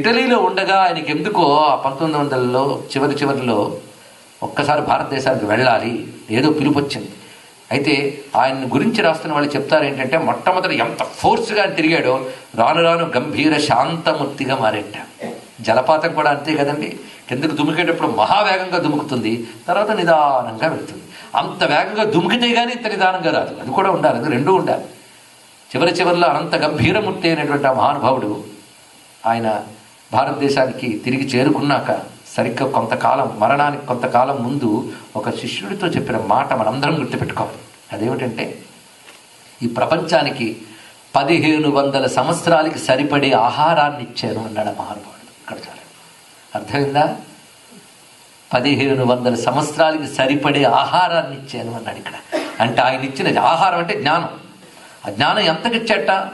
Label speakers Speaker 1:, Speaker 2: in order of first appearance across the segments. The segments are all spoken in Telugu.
Speaker 1: ఇటలీలో ఉండగా ఆయనకి ఎందుకో ఆ పంతొమ్మిది వందలలో చివరి చివరిలో ఒక్కసారి భారతదేశానికి వెళ్ళాలి ఏదో పిలుపు వచ్చింది అయితే ఆయన గురించి రాస్తున్న వాళ్ళు చెప్తారు ఏంటంటే మొట్టమొదటి ఎంత ఫోర్స్గా ఆయన తిరిగాడో రాను రాను గంభీర శాంతమూర్తిగా మారేట. జలపాతం కూడా అంతే కదండి. కిందకు దుమికేటప్పుడు మహావేగంగా దుముకుతుంది తర్వాత నిదానంగా వెళ్తుంది. అంత వేగంగా దుమికితే కానీ ఇంత నిదానంగా రాదు. అది కూడా ఉండాలి అది రెండూ ఉండాలి. చివరి చివరిలో అనంత గంభీరమూర్తి అయినటువంటి ఆ మహానుభావుడు ఆయన భారతదేశానికి తిరిగి చేరుకున్నాక సరిగ్గా కొంతకాలం మరణానికి కొంతకాలం ముందు ఒక శిష్యుడితో చెప్పిన మాట మనందరం గుర్తుపెట్టుకోవాలి. అదేమిటంటే ఈ ప్రపంచానికి పదిహేను వందల సంవత్సరాలకి సరిపడే ఆహారాన్ని ఇచ్చాను అన్నాడు మహానుభావుడు. ఇక్కడ చాలా. అర్థమైందా? పదిహేను వందల సంవత్సరాలకి సరిపడే ఆహారాన్ని ఇచ్చాను అన్నాడు ఇక్కడ. అంటే ఆయన ఇచ్చిన ఆహారం అంటే జ్ఞానం. ఆ జ్ఞానం ఎంతకిచ్చట?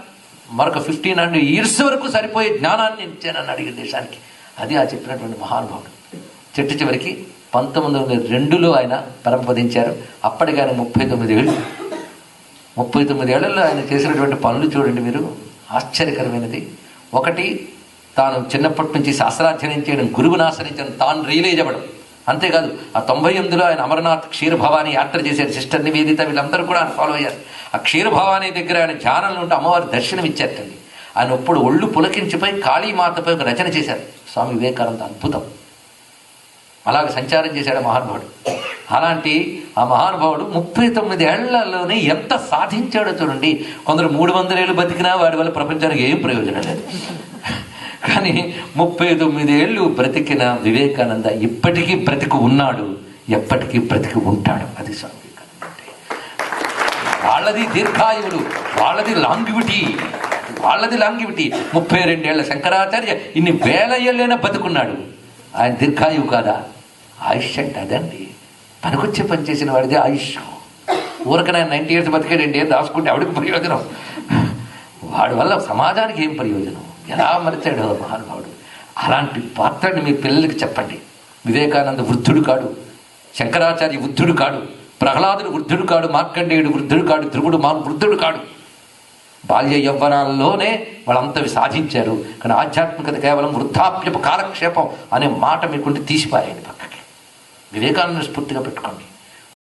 Speaker 1: మరొక ఫిఫ్టీన్ హండ్రెడ్ ఇయర్స్ వరకు సరిపోయే జ్ఞానాన్ని ఇచ్చానని అడిగిన దేశానికి. అది ఆ చెప్పినటువంటి మహానుభావుడు. చెట్టు చివరికి పంతొమ్మిది వందల రెండులో ఆయన పరంపదించారు అప్పటికి ఆయన ముప్పై తొమ్మిది ఏళ్ళు. ముప్పై తొమ్మిది ఏళ్ళలో ఆయన చేసినటువంటి పనులు చూడండి మీరు. ఆశ్చర్యకరమైనది. ఒకటి తాను చిన్నప్పటి నుంచి శాస్త్రాధ్యయనం చేయడం గురువుని ఆశ్రయించడం తాను రియలైజ్ అవ్వడం. అంతేకాదు ఆ తొంభై ఎనిమిదిలో ఆయన అమరనాథ్ క్షీరభవాని యాత్ర చేశారు సిస్టర్ నివేదిత వీళ్ళందరూ కూడా ఆయన ఫాలో అయ్యారు. ఆ క్షీరభవాని దగ్గర ఆయన ధ్యానంలో ఉంటే అమ్మవారి దర్శనం ఇచ్చారటండి ఆయన ఒప్పుడు ఒళ్ళు పులకించిపోయి కాళీమాతపై ఒక రచన చేశారు. స్వామి వివేకానంద అద్భుతం. అలాగే సంచారం చేశాడు ఆ మహానుభావుడు. అలాంటి ఆ మహానుభావుడు ముప్పై తొమ్మిది ఏళ్ళలోనే ఎంత సాధించాడో చూడండి. కొందరు మూడు వందల ఏళ్ళు బతికినా వాడి వల్ల ప్రపంచానికి ఏం ప్రయోజనం లేదు. కానీ ముప్పై తొమ్మిది ఏళ్ళు బ్రతికిన వివేకానంద ఇప్పటికీ బ్రతికి ఉన్నాడు ఎప్పటికీ బ్రతికి ఉంటాడు. అది స్వామి వివేకానంద వాళ్ళది దీర్ఘాయువులు వాళ్ళది లాంగివిటీ వాళ్ళది లాంగివిటీ. ముప్పై రెండేళ్ళ శంకరాచార్య ఇన్ని వేల ఏళ్ళైనా బతుకున్నాడు. ఆయన దీర్ఘాయువు కాదా? ఆయుష్ అంటే అదండి. పనికొచ్చి పని చేసిన వాడిది ఆయుష్. ఊరకనే నైన్టీ ఇయర్స్ బతికేడండి ఏం దాచుకుంటే ఆవిడకి ప్రయోజనం. వాడి వల్ల సమాజానికి ఏం ప్రయోజనం? ఎలా మరిచాడు మహానుభావుడు? అలాంటి పాత్రని మీ పిల్లలకి చెప్పండి. వివేకానంద వృద్ధుడు కాడు శంకరాచార్య వృద్ధుడు కాడు ప్రహ్లాదుడు వృద్ధుడు కాడు మార్కండేయుడు వృద్ధుడు కాడు ధ్రువుడు మా వృద్ధుడు కాడు. బాల్య యవ్వనాల్లోనే వాళ్ళంతవి సాధించారు. కానీ ఆధ్యాత్మికత కేవలం వృద్ధాప్యపు కాలక్షేపం అనే మాట మీకుంటే తీసిపారేయండి పక్కకి. వివేకానంద స్ఫూర్తిగా పెట్టుకోండి.